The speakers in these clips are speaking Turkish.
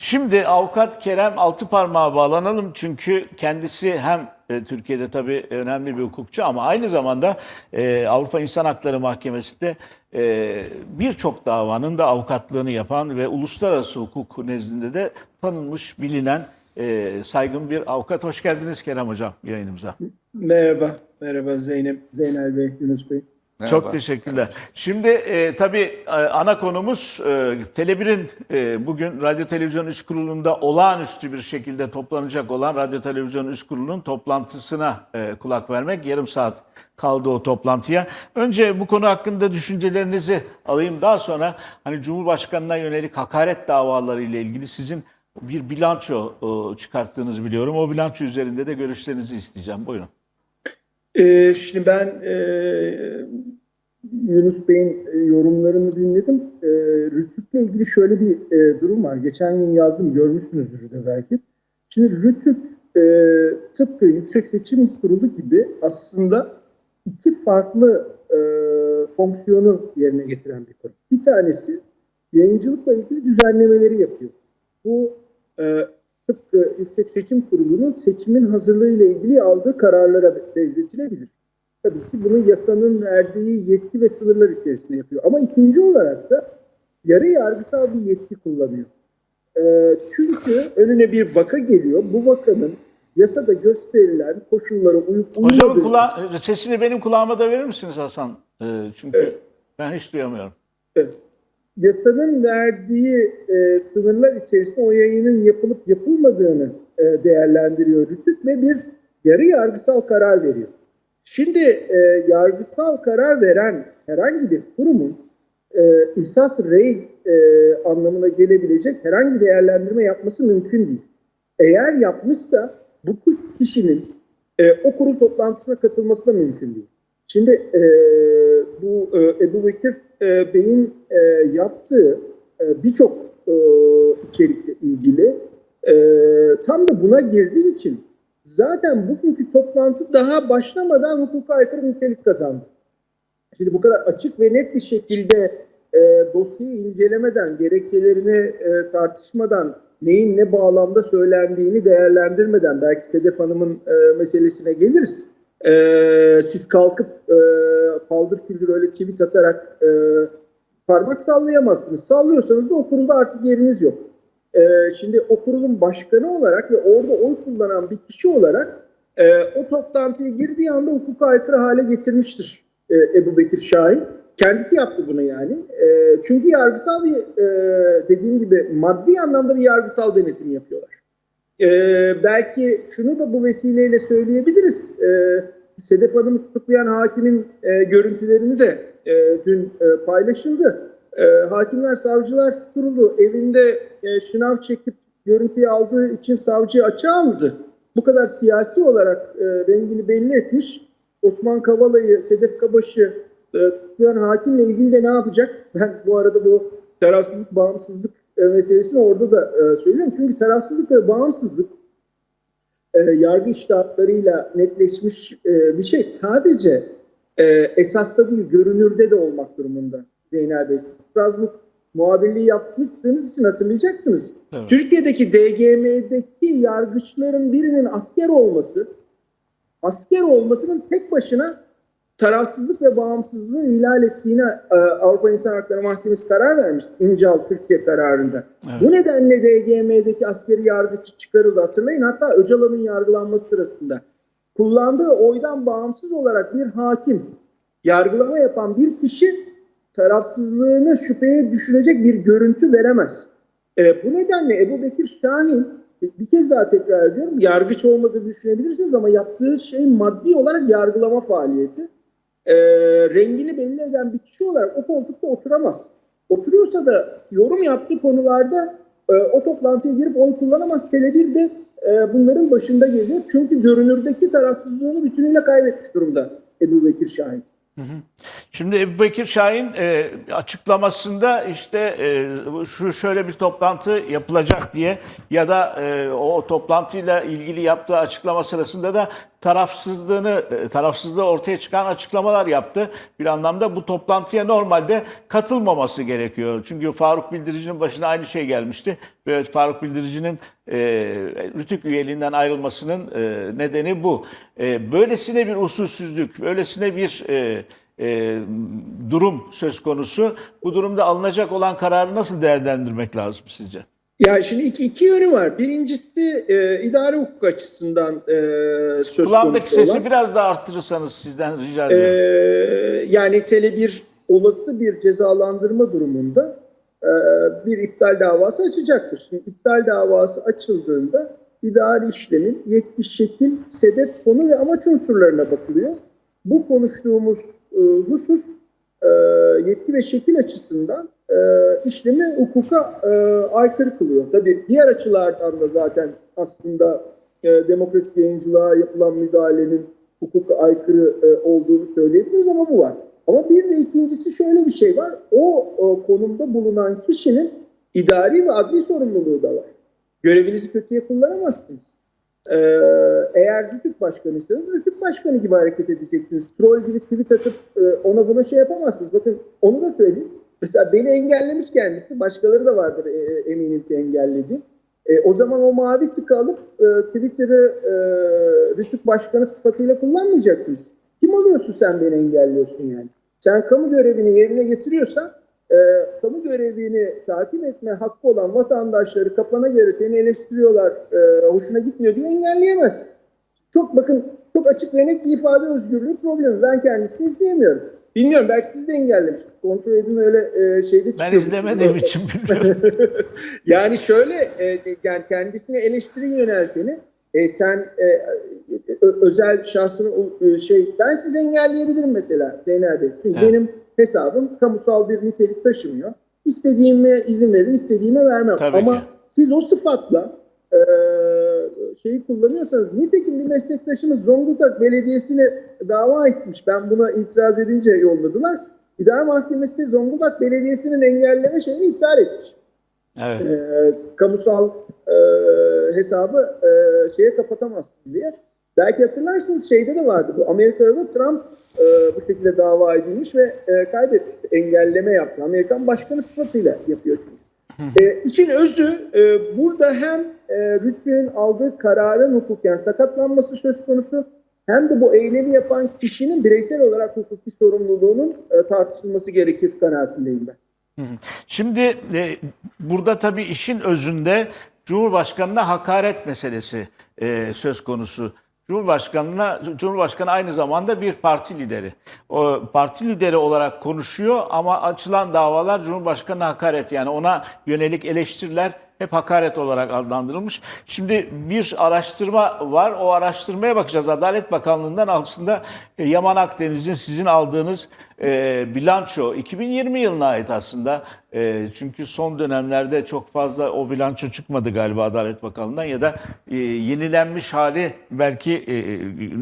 Şimdi avukat Kerem Altıparmak'a bağlanalım çünkü kendisi hem e, Türkiye'de tabii önemli bir hukukçu ama aynı zamanda e, Avrupa İnsan Hakları Mahkemesi'nde e, birçok davanın da avukatlığını yapan ve uluslararası hukuk nezdinde de tanınmış, bilinen saygın bir avukat. Hoş geldiniz Kerem Hocam yayınımıza. Merhaba, merhaba Zeynep, Zeynel Bey, Yunus Bey. Çok teşekkürler. Şimdi e, tabii e, ana konumuz e, Tele1'in e, bugün Radyo Televizyon Üst Kurulu'nda olağanüstü bir şekilde toplanacak olan Radyo Televizyon Üst Kurulu'nun toplantısına e, kulak vermek. Yarım saat kaldı o toplantıya. Önce bu konu hakkında düşüncelerinizi alayım. Daha sonra hani Cumhurbaşkanı'na yönelik hakaret davaları ile ilgili sizin bir bilanço e, çıkarttığınızı biliyorum. O bilanço üzerinde de görüşlerinizi isteyeceğim. Buyurun. Ee, şimdi ben e, Yunus Bey'in e, yorumlarını dinledim. E, Rütük'le ilgili şöyle bir e, durum var. Geçen gün yazdım, görmüşsünüzdür de belki. Şimdi Rütük e, tıpkı Yüksek Seçim Kurulu gibi aslında iki farklı e, fonksiyonu yerine getiren bir kurum. Bir tanesi yayıncılıkla ilgili düzenlemeleri yapıyor. Bu e, tıpkı Yüksek Seçim Kurulu'nun seçimin hazırlığı ile ilgili aldığı kararlara benzetilebilir. Tabii ki bunu yasanın verdiği yetki ve sınırlar içerisinde yapıyor. Ama ikinci olarak da yarı yargısal bir yetki kullanıyor. E, çünkü önüne bir vaka geliyor. Bu vakanın yasada gösterilen koşullara uyup Hocamın uymadığını- kula sesini benim kulağıma da verir misiniz Hasan? Ee, çünkü Evet. ben hiç duyamıyorum. Evet. Yasanın verdiği e, sınırlar içerisinde o yayının yapılıp yapılmadığını e, değerlendiriyor Rütük ve bir yarı yargısal karar veriyor. Şimdi e, yargısal karar veren herhangi bir kurumun e, ihsas rey e, anlamına gelebilecek herhangi değerlendirme yapması mümkün değil. Eğer yapmışsa bu kişinin e, o kurul toplantısına katılması da mümkün değil. Şimdi e, bu e, Ebu Bekir e, Bey'in e, yaptığı e, birçok e, içerikle ilgili e, tam da buna girdiği için zaten bugünkü toplantı daha başlamadan hukuka aykırı nitelik kazandı. Şimdi bu kadar açık ve net bir şekilde e, dosyayı incelemeden, gerekçelerini e, tartışmadan, neyin ne bağlamda söylendiğini değerlendirmeden, belki Sedef Hanım'ın e, meselesine geliriz. E, siz kalkıp e, paldır küldür öyle tweet atarak e, parmak sallayamazsınız. Sallıyorsanız da o kurulda artık yeriniz yok. E, şimdi o kurulun başkanı olarak ve orada oy kullanan bir kişi olarak e, o toplantıya girdiği anda hukuka aykırı hale getirmiştir e, Ebu Bekir Şahin. Kendisi yaptı bunu yani. E, çünkü yargısal bir e, dediğim gibi maddi anlamda bir yargısal denetim yapıyorlar. E, belki şunu da bu vesileyle söyleyebiliriz. E, Sedef Hanım'ı tutuklayan hakimin e, görüntülerini de e, dün e, paylaşıldı. E, Hakimler Savcılar Kurulu evinde e, şınav çekip görüntüyü aldığı için savcıyı açığa aldı. Bu kadar siyasi olarak e, rengini belli etmiş. Osman Kavala'yı, Sedef Kabaş'ı e, tutuklayan hakimle ilgili de ne yapacak? Ben bu arada bu tarafsızlık, bağımsızlık e, meselesini orada da e, söylüyorum. Çünkü tarafsızlık ve bağımsızlık e, yargı iştahatlarıyla netleşmiş e, bir şey. Sadece e, esasta değil, görünürde de olmak durumunda Zeynel Bey. Strasbourg muhabirliği yapmıştığınız için hatırlayacaksınız. Evet. Türkiye'deki DGM'deki yargıçların birinin asker olması, asker olmasının tek başına tarafsızlık ve bağımsızlığı ihlal ettiğine e, Avrupa İnsan Hakları Mahkemesi karar vermiş. İncal Türkiye kararında. Evet. Bu nedenle DGM'deki askeri yargıç çıkarıldı hatırlayın. Hatta Öcalan'ın yargılanması sırasında kullandığı oydan bağımsız olarak bir hakim yargılama yapan bir kişi tarafsızlığını şüpheye düşürecek bir görüntü veremez. E, bu nedenle Ebu Bekir Şahin bir kez daha tekrar ediyorum yargıç olmadığını düşünebilirsiniz ama yaptığı şey maddi olarak yargılama faaliyeti. E, rengini belli eden bir kişi olarak o koltukta oturamaz. Oturuyorsa da yorum yaptığı konularda e, o toplantıya girip oy kullanamaz. Tele1 de e, bunların başında geliyor. Çünkü görünürdeki tarafsızlığını bütünüyle kaybetmiş durumda Ebu Bekir Şahin. Şimdi Ebu Bekir Şahin e, açıklamasında işte e, şu şöyle bir toplantı yapılacak diye ya da e, o toplantıyla ilgili yaptığı açıklama sırasında da tarafsızlığını e, tarafsızlığı ortaya çıkan açıklamalar yaptı. Bir anlamda bu toplantıya normalde katılmaması gerekiyor. Çünkü Faruk Bildirici'nin başına aynı şey gelmişti. Ve Faruk Bildirici'nin e, Rütük üyeliğinden ayrılmasının e, nedeni bu. E, böylesine bir usulsüzlük, böylesine bir e, e, durum söz konusu. Bu durumda alınacak olan kararı nasıl değerlendirmek lazım sizce? Ya şimdi iki, iki yönü var. Birincisi e, idare hukuk açısından e, söz Kulağımdaki konusu sesi olan. biraz daha arttırırsanız sizden rica E, ediyorum. yani Tele1 olası bir cezalandırma durumunda e, bir iptal davası açacaktır. Şimdi iptal davası açıldığında idari işlemin yetmiş şekil, sebep, konu ve amaç unsurlarına bakılıyor. Bu konuştuğumuz e, husus e, yetki ve şekil açısından e, işlemi hukuka e, aykırı kılıyor. Tabii diğer açılardan da zaten aslında e, demokratik yayıncılığa yapılan müdahalenin hukuka aykırı e, olduğunu söyleyebiliriz ama bu var. Ama bir de ikincisi şöyle bir şey var. O, o konumda bulunan kişinin idari ve adli sorumluluğu da var. Görevinizi kötüye kullanamazsınız. Ee, eğer Rütük Başkanıysanız Rütük Başkanı gibi hareket edeceksiniz. Troll gibi tweet atıp e, ona buna şey yapamazsınız. Bakın onu da söyleyeyim. Mesela beni engellemiş kendisi. Başkaları da vardır e, eminim ki engelledi. E, o zaman o mavi tıkı alıp e, Twitter'ı e, Rütük Başkanı sıfatıyla kullanmayacaksınız. Kim oluyorsun sen beni engelliyorsun yani? Sen kamu görevini yerine getiriyorsan e, kamu görevini takip etme hakkı olan vatandaşları kafana göre seni eleştiriyorlar, e, hoşuna gitmiyor diye engelleyemezsin. Çok bakın çok açık ve net bir ifade özgürlüğü problemi. Ben kendisini izleyemiyorum. Bilmiyorum belki siz de engellemiş. Kontrol edin öyle e, şeyde Ben çıkıyor. izlemediğim için bilmiyorum. yani şöyle e, yani kendisine eleştiri yönelteni e, sen e, ö- özel şahsını e, şey ben sizi engelleyebilirim mesela Zeynep Bey. Çünkü Evet. benim hesabım kamusal bir nitelik taşımıyor. İstediğime izin veririm, istediğime vermem. Tabii Ama ki. siz o sıfatla e, şeyi kullanıyorsanız nitekim bir meslektaşımız Zonguldak Belediyesi'ne dava etmiş. Ben buna itiraz edince yolladılar. İdare Mahkemesi Zonguldak Belediyesi'nin engelleme şeyini iptal etmiş Evet. e, kamusal e, hesabı e, şeye kapatamazsın diye. Belki hatırlarsınız şeyde de vardı bu Amerika'da da Trump e, bu şekilde dava edilmiş ve e, kaybetmişti. Engelleme yaptı. Amerikan başkanı sıfatıyla yapıyor çünkü. E, işin özü e, burada hem e, Rütü'nün aldığı kararın hukuken sakatlanması söz konusu hem de bu eylemi yapan kişinin bireysel olarak hukuki sorumluluğunun e, tartışılması gerekir kanaatindeyim ben. Şimdi e, burada tabii işin özünde Cumhurbaşkanı'na hakaret meselesi e, söz konusu. Cumhurbaşkanına Cumhurbaşkanı aynı zamanda bir parti lideri. O parti lideri olarak konuşuyor ama açılan davalar Cumhurbaşkanı'na hakaret yani ona yönelik eleştiriler hep hakaret olarak adlandırılmış. Şimdi bir araştırma var. O araştırmaya bakacağız. Adalet Bakanlığı'ndan aslında e, Yaman Akdeniz'in sizin aldığınız e, bilanço 2020 yılına ait aslında. E, çünkü son dönemlerde çok fazla o bilanço çıkmadı galiba Adalet Bakanlığı'ndan ya da e, yenilenmiş hali belki e,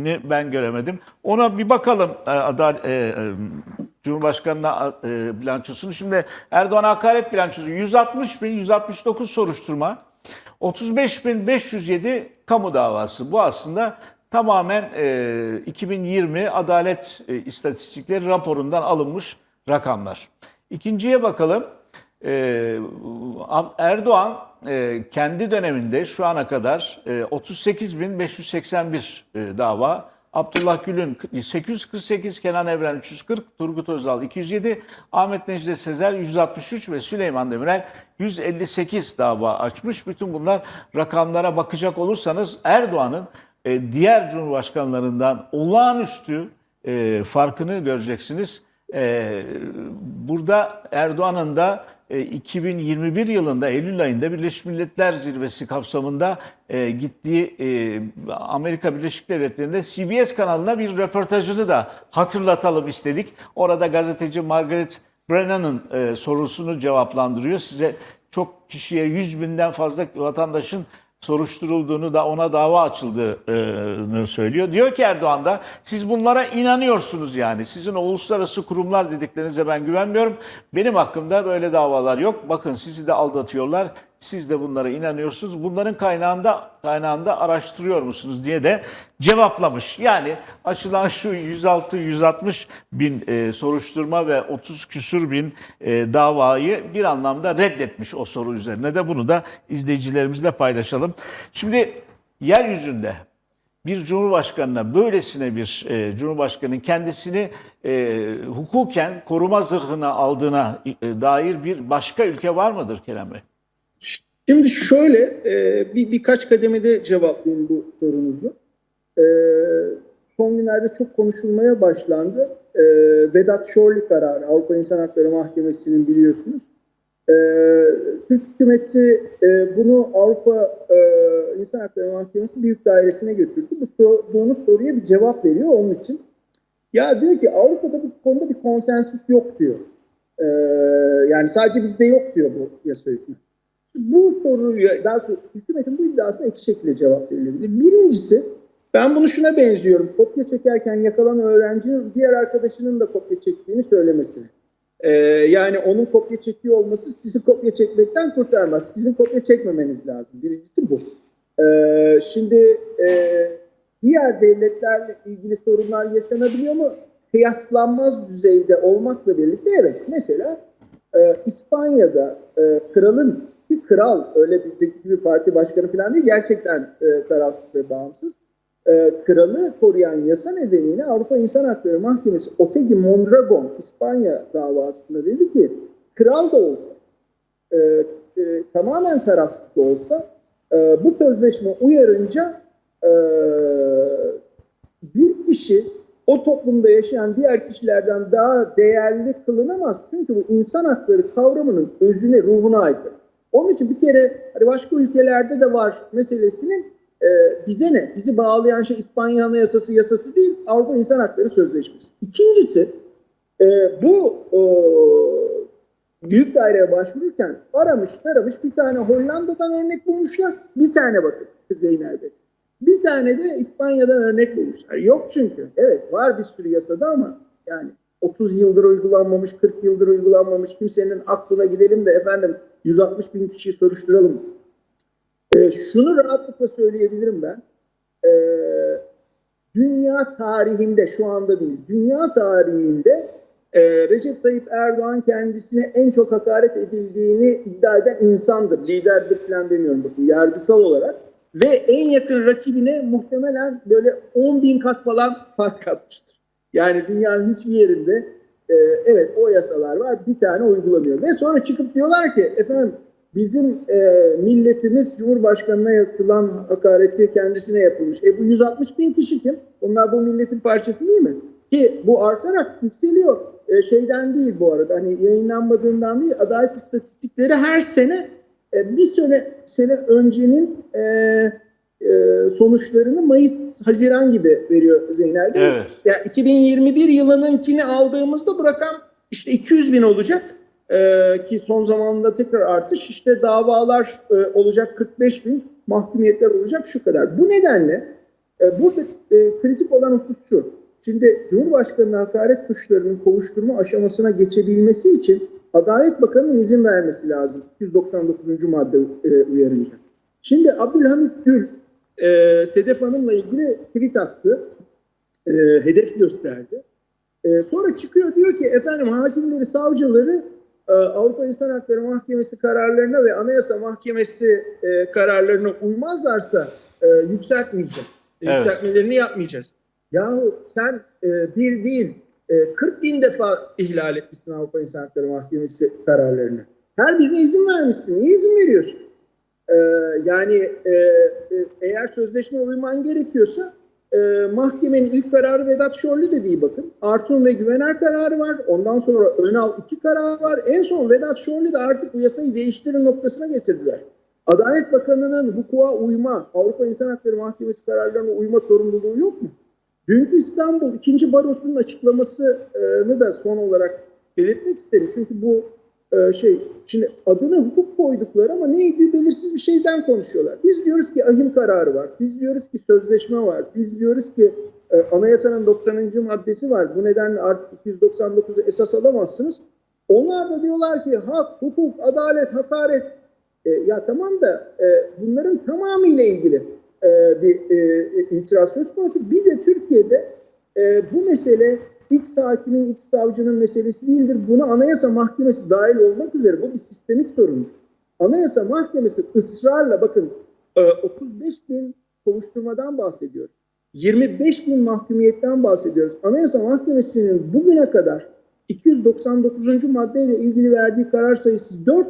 ni ben göremedim. Ona bir bakalım e, Adalet e, e, Cumhurbaşkanı'na e, bilançosunu. Şimdi Erdoğan hakaret bilançosu 160 bin 169 soruşturma, 35 bin 507 kamu davası. Bu aslında tamamen e, 2020 Adalet e, İstatistikleri raporundan alınmış rakamlar. İkinciye bakalım. E, Erdoğan e, kendi döneminde şu ana kadar e, 38.581 e, dava, Abdullah Gül'ün 848, Kenan Evren 340, Turgut Özal 207, Ahmet Necdet Sezer 163 ve Süleyman Demirel 158 dava açmış. Bütün bunlar rakamlara bakacak olursanız Erdoğan'ın e, diğer cumhurbaşkanlarından olağanüstü e, farkını göreceksiniz. E, burada Erdoğan'ın da e, 2021 yılında Eylül ayında Birleşmiş Milletler Zirvesi kapsamında e, gittiği e, Amerika Birleşik Devletleri'nde CBS kanalına bir röportajını da hatırlatalım istedik. Orada gazeteci Margaret Brennan'ın e, sorusunu cevaplandırıyor. Size çok kişiye 100 binden fazla vatandaşın soruşturulduğunu da ona dava açıldığını söylüyor. Diyor ki Erdoğan da siz bunlara inanıyorsunuz yani. Sizin o uluslararası kurumlar dediklerinize ben güvenmiyorum. Benim hakkımda böyle davalar yok. Bakın sizi de aldatıyorlar. Siz de bunlara inanıyorsunuz. Bunların kaynağında kaynağında araştırıyor musunuz diye de cevaplamış. Yani açılan şu 106-160 bin e, soruşturma ve 30 küsür bin e, davayı bir anlamda reddetmiş o soru üzerine de bunu da izleyicilerimizle paylaşalım. Şimdi yeryüzünde bir cumhurbaşkanına böylesine bir e, cumhurbaşkanının kendisini e, hukuken koruma zırhına aldığına e, dair bir başka ülke var mıdır Kerem Bey? Şimdi şöyle e, bir birkaç kademede cevaplayayım bu sorunuzu. E, son günlerde çok konuşulmaya başlandı. E, Vedat Şorli kararı Avrupa İnsan Hakları Mahkemesi'nin biliyorsunuz. E, Türk hükümeti e, bunu Avrupa e, İnsan Hakları Mahkemesi Büyük Dairesi'ne götürdü. Bu sorduğunuz soruya bir cevap veriyor onun için. Ya diyor ki Avrupa'da bu konuda bir konsensüs yok diyor. E, yani sadece bizde yok diyor bu yasa hükmü. Bu soruya, daha sonra hükümetin bu iddiasına iki şekilde cevap verilebilir. Birincisi, ben bunu şuna benziyorum. Kopya çekerken yakalanan öğrencinin diğer arkadaşının da kopya çektiğini söylemesine. Ee, yani onun kopya çekiyor olması sizi kopya çekmekten kurtarmaz. Sizin kopya çekmemeniz lazım. Birincisi bu. Ee, şimdi e, diğer devletlerle ilgili sorunlar yaşanabiliyor mu? Kıyaslanmaz düzeyde olmakla birlikte evet. Mesela e, İspanya'da e, kralın kral öyle bizdeki gibi parti başkanı falan değil gerçekten e, tarafsız ve bağımsız. E, kralı koruyan yasa nedeniyle Avrupa İnsan Hakları Mahkemesi Otegi Mondragon İspanya davasında dedi ki kral da olsa e, e, tamamen tarafsız da olsa e, bu sözleşme uyarınca e, bir kişi o toplumda yaşayan diğer kişilerden daha değerli kılınamaz. Çünkü bu insan hakları kavramının özüne, ruhuna aykırı. Onun için bir kere hani başka ülkelerde de var meselesinin e, bize ne? Bizi bağlayan şey İspanya Anayasası yasası değil, Avrupa İnsan Hakları Sözleşmesi. İkincisi, e, bu e, büyük daireye başvururken aramış, taramış bir tane Hollanda'dan örnek bulmuşlar, bir tane bakın Zeynel Bey. Bir tane de İspanya'dan örnek bulmuşlar. Yok çünkü. Evet var bir sürü yasada ama yani 30 yıldır uygulanmamış, 40 yıldır uygulanmamış kimsenin aklına gidelim de efendim 160 bin kişiyi soruşturalım. Ee, şunu rahatlıkla söyleyebilirim ben. Ee, dünya tarihinde şu anda değil, dünya tarihinde e, Recep Tayyip Erdoğan kendisine en çok hakaret edildiğini iddia eden insandır. Liderdir falan demiyorum bakın yargısal olarak. Ve en yakın rakibine muhtemelen böyle 10 bin kat falan fark atmıştır. Yani dünyanın hiçbir yerinde e, evet o yasalar var bir tane uygulanıyor. Ve sonra çıkıp diyorlar ki efendim bizim e, milletimiz Cumhurbaşkanı'na yapılan hakareti kendisine yapılmış. E bu 160 bin kişi kim? Onlar bu milletin parçası değil mi? Ki bu artarak yükseliyor. E, şeyden değil bu arada hani yayınlanmadığından değil adalet istatistikleri her sene e, bir sene, sene öncenin e, e, sonuçlarını Mayıs, Haziran gibi veriyor Zeynel Bey. Evet. Ya 2021 yılınınkini aldığımızda bu rakam işte 200 bin olacak Ee, ki son zamanında tekrar artış işte davalar e, olacak 45 bin mahkumiyetler olacak şu kadar. Bu nedenle e, burada e, kritik olan husus şu. Şimdi Cumhurbaşkanı'nın hakaret suçlarının kovuşturma aşamasına geçebilmesi için Adalet Bakanı'nın izin vermesi lazım. 299. madde e, uyarınca. Şimdi Abdülhamit Gül e, Sedef Hanım'la ilgili tweet attı. E, hedef gösterdi. E, sonra çıkıyor diyor ki efendim hakimleri, savcıları e, Avrupa İnsan Hakları Mahkemesi kararlarına ve Anayasa Mahkemesi e, kararlarına uymazlarsa e, yükseltmeyeceğiz. E, Evet. Yükseltmelerini yapmayacağız. Yahu sen e, bir değil e, 40 bin defa ihlal etmişsin Avrupa İnsan Hakları Mahkemesi kararlarını. Her birine izin vermişsin. Niye izin veriyorsun? Ee, yani e, e, eğer sözleşme uyman gerekiyorsa e, mahkemenin ilk kararı Vedat Şorlu dediği bakın. Artun ve Güvener kararı var. Ondan sonra Önal iki kararı var. En son Vedat Şorlu da artık bu yasayı değiştirin noktasına getirdiler. Adalet Bakanı'nın hukuka uyma, Avrupa İnsan Hakları Mahkemesi kararlarına uyma sorumluluğu yok mu? Dünkü İstanbul 2. Barosu'nun açıklamasını da son olarak belirtmek isterim. Çünkü bu e, şey şimdi adını hukuk koydukları ama neydi belirsiz bir şeyden konuşuyorlar. Biz diyoruz ki ahim kararı var. Biz diyoruz ki sözleşme var. Biz diyoruz ki e, anayasanın 90. maddesi var. Bu nedenle artık 299'u esas alamazsınız. Onlar da diyorlar ki hak, hukuk, adalet, hakaret E, ya tamam da e, bunların tamamıyla ilgili e, bir e, itiraz söz konusu. Bir de Türkiye'de e, bu mesele X hakimin, X savcının meselesi değildir. Bunu Anayasa Mahkemesi dahil olmak üzere bu bir sistemik sorundur. Anayasa Mahkemesi ısrarla bakın e, 35 bin kovuşturmadan bahsediyoruz. 25 bin mahkumiyetten bahsediyoruz. Anayasa Mahkemesi'nin bugüne kadar 299. maddeyle ilgili verdiği karar sayısı 4.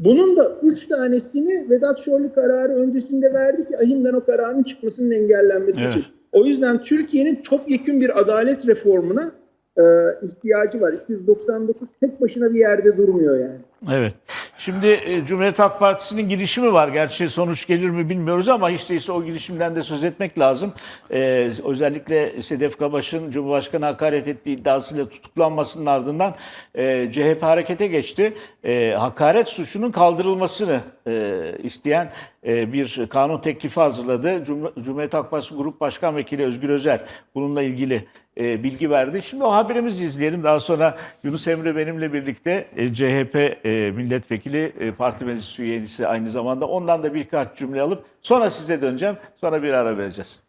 Bunun da 3 tanesini Vedat Şorlu kararı öncesinde verdi ki ahimden o kararın çıkmasının engellenmesi Evet. için. O yüzden Türkiye'nin topyekün bir adalet reformuna e, ihtiyacı var. 299 tek başına bir yerde durmuyor yani. Evet. Şimdi e, Cumhuriyet Halk Partisi'nin girişimi var. Gerçi sonuç gelir mi bilmiyoruz ama hiç değilse o girişimden de söz etmek lazım. E, özellikle Sedef Kabaş'ın Cumhurbaşkanı hakaret ettiği iddiasıyla tutuklanmasının ardından e, CHP harekete geçti. E, hakaret suçunun kaldırılmasını e, isteyen e, bir kanun teklifi hazırladı. Cum- Cumhuriyet Halk Partisi Grup Başkan Vekili Özgür Özel bununla ilgili e, bilgi verdi. Şimdi o haberimizi izleyelim. Daha sonra Yunus Emre benimle birlikte e, CHP e, milletvekili e, parti meclis üyesi aynı zamanda. Ondan da birkaç cümle alıp sonra size döneceğim. Sonra bir ara vereceğiz.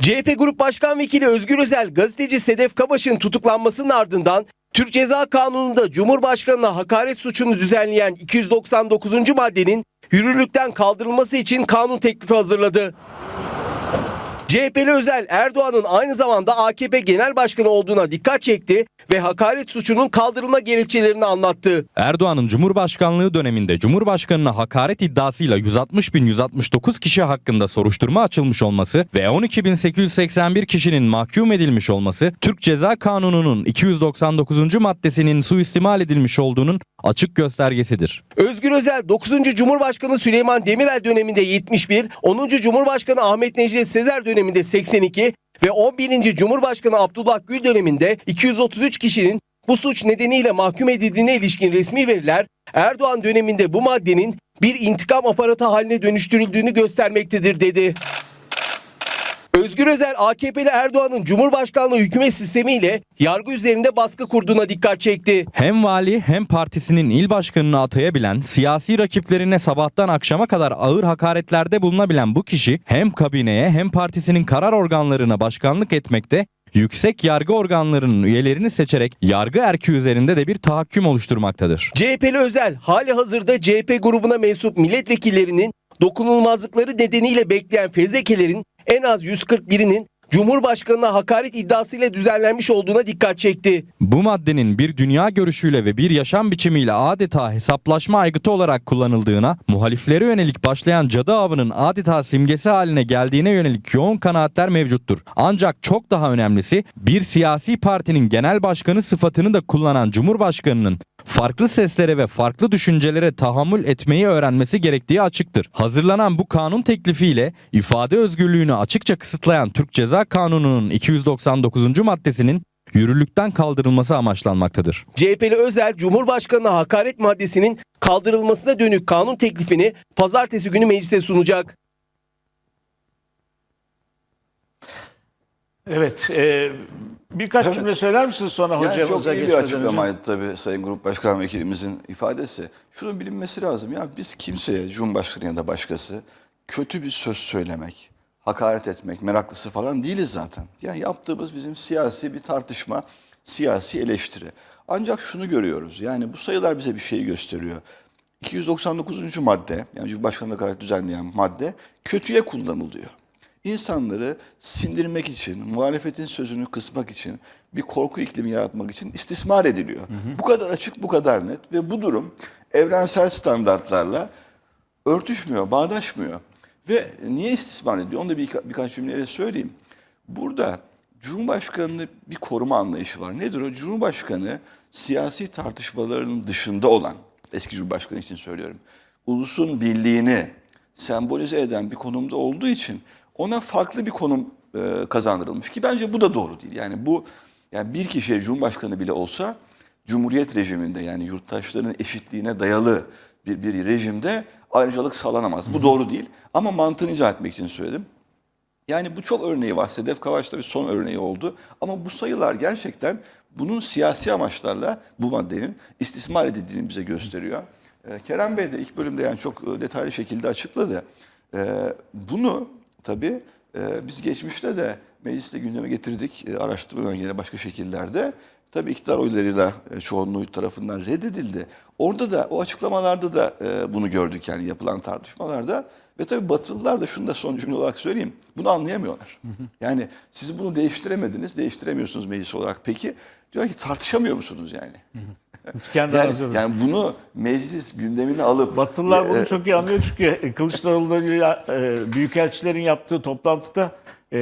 CHP Grup Başkan Vekili Özgür Özel gazeteci Sedef Kabaş'ın tutuklanmasının ardından Türk Ceza Kanunu'nda Cumhurbaşkanı'na hakaret suçunu düzenleyen 299. maddenin yürürlükten kaldırılması için kanun teklifi hazırladı. CHP'li Özel Erdoğan'ın aynı zamanda AKP Genel Başkanı olduğuna dikkat çekti ve hakaret suçunun kaldırılma gerekçelerini anlattı. Erdoğan'ın Cumhurbaşkanlığı döneminde Cumhurbaşkanına hakaret iddiasıyla 160.169 kişi hakkında soruşturma açılmış olması ve 12.881 kişinin mahkum edilmiş olması Türk Ceza Kanunu'nun 299. maddesinin suistimal edilmiş olduğunun açık göstergesidir. Özgür Özel 9. Cumhurbaşkanı Süleyman Demirel döneminde 71, 10. Cumhurbaşkanı Ahmet Necdet Sezer döneminde 82 ve 11. Cumhurbaşkanı Abdullah Gül döneminde 233 kişinin bu suç nedeniyle mahkum edildiğine ilişkin resmi veriler Erdoğan döneminde bu maddenin bir intikam aparatı haline dönüştürüldüğünü göstermektedir dedi. Özgür Özel AKP'li Erdoğan'ın Cumhurbaşkanlığı hükümet sistemiyle yargı üzerinde baskı kurduğuna dikkat çekti. Hem vali hem partisinin il başkanını atayabilen, siyasi rakiplerine sabahtan akşama kadar ağır hakaretlerde bulunabilen bu kişi hem kabineye hem partisinin karar organlarına başkanlık etmekte, yüksek yargı organlarının üyelerini seçerek yargı erki üzerinde de bir tahakküm oluşturmaktadır. CHP'li Özel hali hazırda CHP grubuna mensup milletvekillerinin dokunulmazlıkları nedeniyle bekleyen fezlekelerin en az 141'inin Cumhurbaşkanına hakaret iddiasıyla düzenlenmiş olduğuna dikkat çekti. Bu maddenin bir dünya görüşüyle ve bir yaşam biçimiyle adeta hesaplaşma aygıtı olarak kullanıldığına, muhaliflere yönelik başlayan cadı avının adeta simgesi haline geldiğine yönelik yoğun kanaatler mevcuttur. Ancak çok daha önemlisi bir siyasi partinin genel başkanı sıfatını da kullanan Cumhurbaşkanının farklı seslere ve farklı düşüncelere tahammül etmeyi öğrenmesi gerektiği açıktır. Hazırlanan bu kanun teklifiyle ifade özgürlüğünü açıkça kısıtlayan Türk Ceza Kanunu'nun 299. maddesinin yürürlükten kaldırılması amaçlanmaktadır. CHP'li Özel Cumhurbaşkanına hakaret maddesinin kaldırılmasına dönük kanun teklifini pazartesi günü meclise sunacak. Evet. e, birkaç Evet. cümle söyler misiniz sonra Yani hocamıza çok iyi bir geçmeden önce? açıklamaydı tabii Sayın Grup Başkan Vekilimizin ifadesi. Şunun bilinmesi lazım ya biz kimseye Cumhurbaşkanı ya da başkası kötü bir söz söylemek, hakaret etmek meraklısı falan değiliz zaten. Yani yaptığımız bizim siyasi bir tartışma, siyasi eleştiri. Ancak şunu görüyoruz yani bu sayılar bize bir şeyi gösteriyor. 299. madde yani Cumhurbaşkanlığı hakaret düzenleyen madde kötüye kullanılıyor. İnsanları sindirmek için, muhalefetin sözünü kısmak için, bir korku iklimi yaratmak için istismar ediliyor. Bu kadar açık, bu kadar net ve bu durum evrensel standartlarla örtüşmüyor, bağdaşmıyor. Ve niye istismar ediliyor? Onu da birka- birkaç cümleyle söyleyeyim. Burada Cumhurbaşkanı'nın bir koruma anlayışı var. Nedir o? Cumhurbaşkanı siyasi tartışmaların dışında olan, eski Cumhurbaşkanı için söylüyorum, ulusun birliğini sembolize eden bir konumda olduğu için ona farklı bir konum e, kazandırılmış ki bence bu da doğru değil. Yani bu yani bir kişi Cumhurbaşkanı bile olsa Cumhuriyet rejiminde yani yurttaşların eşitliğine dayalı bir, bir rejimde ayrıcalık sağlanamaz. Bu doğru değil. Ama mantığını izah etmek için söyledim. Yani bu çok örneği var. Sedef Kavaş bir son örneği oldu. Ama bu sayılar gerçekten bunun siyasi amaçlarla bu maddenin istismar edildiğini bize gösteriyor. Ee, Kerem Bey de ilk bölümde yani çok e, detaylı şekilde açıkladı. Ee, bunu tabii e, biz geçmişte de mecliste gündeme getirdik, e, araştırma yine başka şekillerde. Tabii iktidar oylarıyla e, çoğunluğu tarafından reddedildi. Orada da o açıklamalarda da e, bunu gördük yani yapılan tartışmalarda. Ve tabii Batılılar da şunu da son cümle olarak söyleyeyim. Bunu anlayamıyorlar. Yani siz bunu değiştiremediniz, değiştiremiyorsunuz meclis olarak. Peki diyor ki tartışamıyor musunuz yani? Kendi Yani, yani bunu meclis gündemine alıp... Batılılar bunu e, çok iyi anlıyor çünkü Kılıçdaroğlu'yla e, büyükelçilerin yaptığı toplantıda e,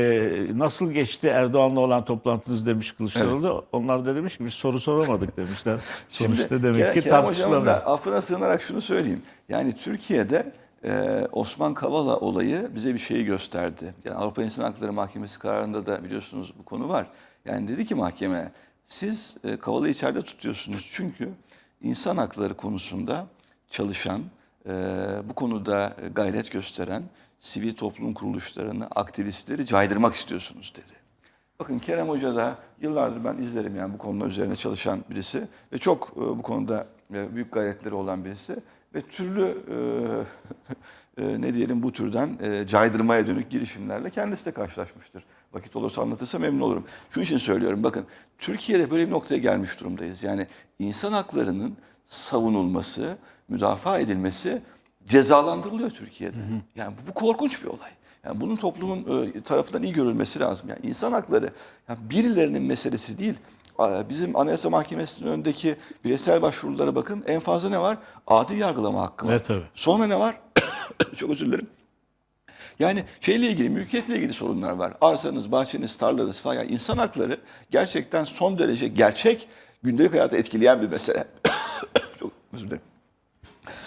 nasıl geçti Erdoğan'la olan toplantınız demiş Kılıçdaroğlu. Onlar da demiş ki biz soru soramadık demişler. Sonuçta demek Kerem- ki tartışılamıyor. da affına sığınarak şunu söyleyeyim. Yani Türkiye'de e, Osman Kavala olayı bize bir şeyi gösterdi. Yani Avrupa İnsan Hakları Mahkemesi kararında da biliyorsunuz bu konu var. Yani dedi ki mahkeme siz e, Kavala'yı içeride tutuyorsunuz çünkü insan hakları konusunda çalışan, e, bu konuda gayret gösteren sivil toplum kuruluşlarını, aktivistleri caydırmak istiyorsunuz dedi. Bakın Kerem Hoca da yıllardır ben izlerim yani bu konular üzerine çalışan birisi ve çok e, bu konuda e, büyük gayretleri olan birisi ve türlü e, e, ne diyelim bu türden e, caydırmaya dönük girişimlerle kendisi de karşılaşmıştır. Vakit olursa anlatırsa memnun olurum. Şunun için söylüyorum bakın Türkiye'de böyle bir noktaya gelmiş durumdayız. Yani insan haklarının savunulması, müdafaa edilmesi cezalandırılıyor Türkiye'de. Yani bu, bu korkunç bir olay. Yani bunun toplumun e, tarafından iyi görülmesi lazım. Yani insan hakları yani birilerinin meselesi değil. Bizim Anayasa Mahkemesi'nin önündeki bireysel başvurulara bakın. En fazla ne var? Adil yargılama hakkı var. Evet, tabii. Sonra ne var? Çok özür dilerim. Yani şeyle ilgili, mülkiyetle ilgili sorunlar var. Arsanız, bahçeniz, tarlanız falan. Yani insan hakları gerçekten son derece gerçek, gündelik hayatı etkileyen bir mesele. Çok özür dilerim.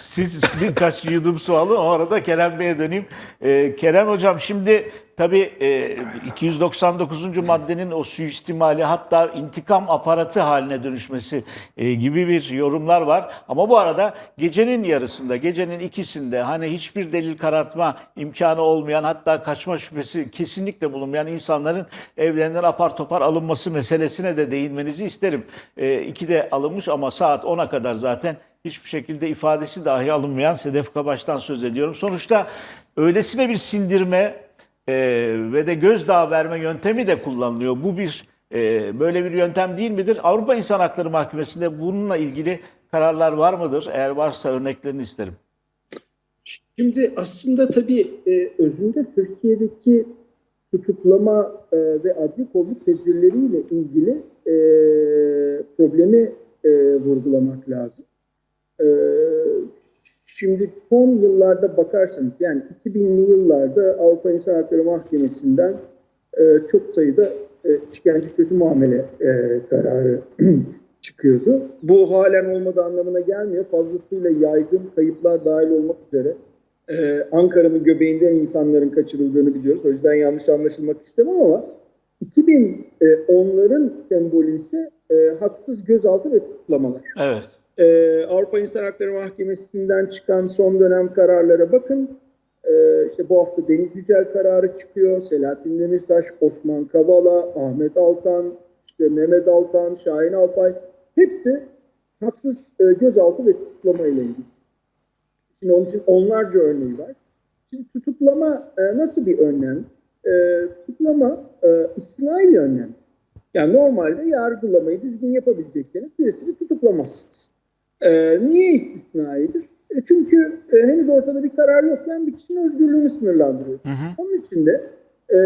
Siz birkaç yudum su alın. O arada Kerem Bey'e döneyim. Ee, Kerem Hocam şimdi tabii e, 299. maddenin o suistimali hatta intikam aparatı haline dönüşmesi e, gibi bir yorumlar var. Ama bu arada gecenin yarısında, gecenin ikisinde hani hiçbir delil karartma imkanı olmayan hatta kaçma şüphesi kesinlikle bulunmayan insanların evlerinden apar topar alınması meselesine de değinmenizi isterim. E, iki de alınmış ama saat 10'a kadar zaten hiçbir şekilde ifadesi dahi alınmayan Sedef Kabaş'tan söz ediyorum. Sonuçta öylesine bir sindirme e, ve de gözdağı verme yöntemi de kullanılıyor. Bu bir e, böyle bir yöntem değil midir? Avrupa İnsan Hakları Mahkemesi'nde bununla ilgili kararlar var mıdır? Eğer varsa örneklerini isterim. Şimdi aslında tabii e, özünde Türkiye'deki tutuklama e, ve adli kolluk tedbirleriyle ilgili e, problemi e, vurgulamak lazım. E, şimdi son yıllarda bakarsanız yani 2000'li yıllarda Avrupa İnsan Hakları Mahkemesi'nden e, çok sayıda e, işkence kötü muamele e, kararı çıkıyordu. Bu halen olmadığı anlamına gelmiyor. Fazlasıyla yaygın kayıplar dahil olmak üzere ee, Ankara'nın göbeğinden insanların kaçırıldığını biliyoruz. O yüzden yanlış anlaşılmak istemem ama 2010'ların sembolü ise e, haksız gözaltı ve tutuklamalar. Evet. Ee, Avrupa İnsan Hakları Mahkemesi'nden çıkan son dönem kararlara bakın. Ee, işte bu hafta Deniz Yücel kararı çıkıyor. Selahattin Demirtaş, Osman Kavala, Ahmet Altan, işte Mehmet Altan, Şahin Alpay hepsi haksız e, gözaltı ve tutuklama ile ilgili. Şimdi onun için onlarca örneği var. Şimdi tutuklama e, nasıl bir önlem? E, tutuklama e, istisnai bir önlem. Yani normalde yargılamayı düzgün yapabilecekseniz birisini tutuklamazsınız. E, niye istisnaidir? E, çünkü e, henüz ortada bir karar yokken bir kişinin özgürlüğünü sınırlandırıyor. Onun için de e,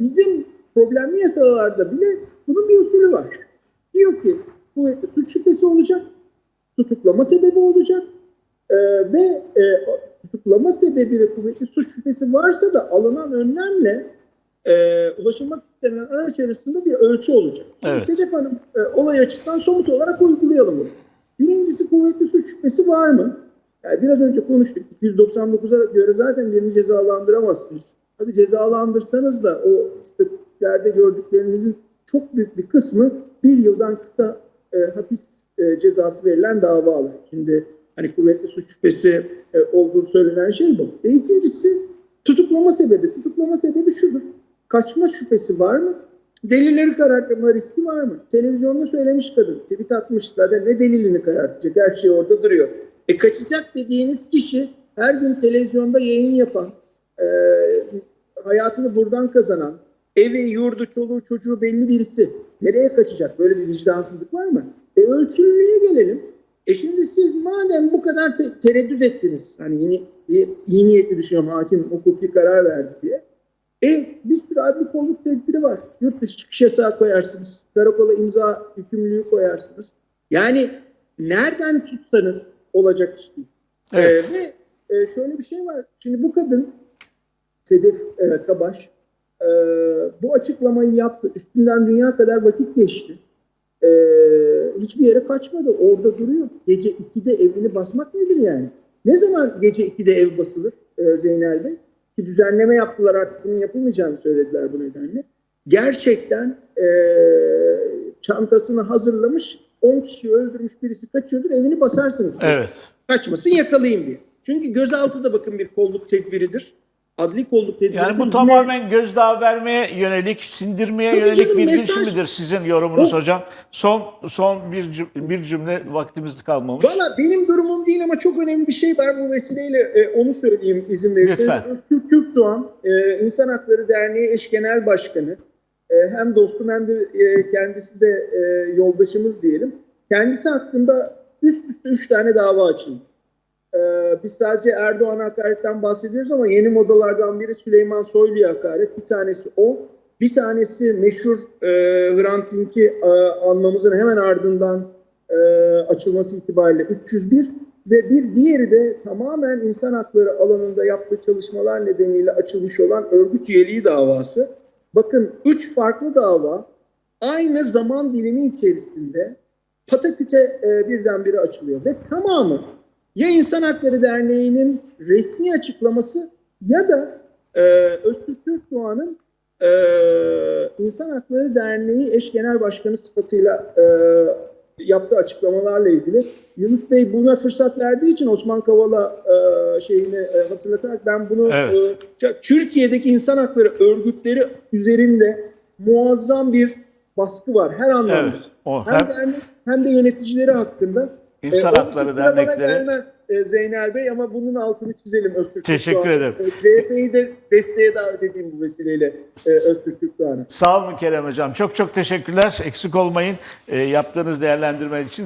bizim problemli yasalarda bile bunun bir usulü var. Diyor ki kuvvetli suç şüphesi olacak, tutuklama sebebi olacak ee, ve e, tutuklama sebebi ve kuvvetli suç şüphesi varsa da alınan önlemle e, ulaşılmak istenen araç arasında bir ölçü olacak. Evet. Sedef Hanım e, olay açısından somut olarak uygulayalım bunu. Birincisi kuvvetli suç şüphesi var mı? Yani biraz önce konuştuk. 299'a göre zaten birini cezalandıramazsınız. Hadi cezalandırsanız da o istatistiklerde gördüklerinizin çok büyük bir kısmı bir yıldan kısa e, hapis e, cezası verilen davalar. Şimdi hani kuvvetli suç şüphesi e, olduğu söylenen şey bu. E, ikincisi tutuklama sebebi. Tutuklama sebebi şudur. Kaçma şüphesi var mı? Delilleri karartma riski var mı? Televizyonda söylemiş kadın. Tweet atmış zaten ne delilini karartacak? Her şey orada duruyor. E kaçacak dediğiniz kişi her gün televizyonda yayın yapan, e, hayatını buradan kazanan, evi, yurdu, çoluğu, çocuğu belli birisi. Nereye kaçacak? Böyle bir vicdansızlık var mı? E ölçülülüğe gelelim. E şimdi siz madem bu kadar te- tereddüt ettiniz, hani yine iyi, iyi niyetli düşünüyorum hakim hukuki karar verdi diye. E bir sürü adli kolluk tedbiri var. Yurt dışı çıkış yasağı koyarsınız. Karakola imza yükümlülüğü koyarsınız. Yani nereden tutsanız olacak iş değil. Evet. E, ve e, şöyle bir şey var. Şimdi bu kadın Sedef e, Kabaş e, bu açıklamayı yaptı. Üstünden dünya kadar vakit geçti. E, hiçbir yere kaçmadı. Orada duruyor. Gece 2'de evini basmak nedir yani? Ne zaman gece 2'de ev basılır e, Zeynel Bey? Ki düzenleme yaptılar artık bunun yapılmayacağını söylediler bu nedenle. Gerçekten e, çantasını hazırlamış 10 kişiyi öldürmüş birisi kaçıyordur evini basarsınız. Evet. Kaçmasın yakalayayım diye. Çünkü gözaltı da bakın bir kolluk tedbiridir. Adli kolluk tedbiridir. Yani bu tamamen gözdağı vermeye yönelik, sindirmeye Tabii yönelik canım, bir mesaj- girişim midir sizin yorumunuz O- hocam? Son son bir cüm- bir cümle vaktimiz kalmamış. Valla benim durumum değil ama çok önemli bir şey var bu vesileyle e, onu söyleyeyim izin verirseniz. Lütfen. Öztürk Türk Doğan e, İnsan Hakları Derneği Eş Genel Başkanı e, hem dostum hem de e, kendisi de e, yoldaşımız diyelim. Kendisi hakkında üst üste üç tane dava açıldı. E, biz sadece Erdoğan hakaretten bahsediyoruz ama yeni modalardan biri Süleyman Soylu'ya hakaret. Bir tanesi o. Bir tanesi meşhur e, Hrant Dink'i e, anmamızın hemen ardından e, açılması itibariyle 301 ve bir diğeri de tamamen insan hakları alanında yaptığı çalışmalar nedeniyle açılmış olan örgüt üyeliği davası. Bakın üç farklı dava aynı zaman dilimi içerisinde pataküte e, birdenbire açılıyor ve tamamı ya İnsan Hakları Derneği'nin resmi açıklaması ya da e, Öztürk Türkdoğan'ın e, İnsan Hakları Derneği eş genel başkanı sıfatıyla e, yaptığı açıklamalarla ilgili. Yunus Bey buna fırsat verdiği için Osman Kavala e, şeyini e, hatırlatarak ben bunu Evet. e, Türkiye'deki insan hakları örgütleri üzerinde muazzam bir baskı var her anlamda. Evet. O Hem, hem dernek hem de yöneticileri hakkında. İnsan onun Hakları Dernekleri- gelmez e, Zeynel Bey ama bunun altını çizelim Öztürk Teşekkür ederim. E, CHP'yi de desteğe davet edeyim bu vesileyle e, Öztürk Türkdoğan'ı. sağ olun Kerem hocam. Çok çok teşekkürler. Eksik olmayın e, yaptığınız değerlendirme için.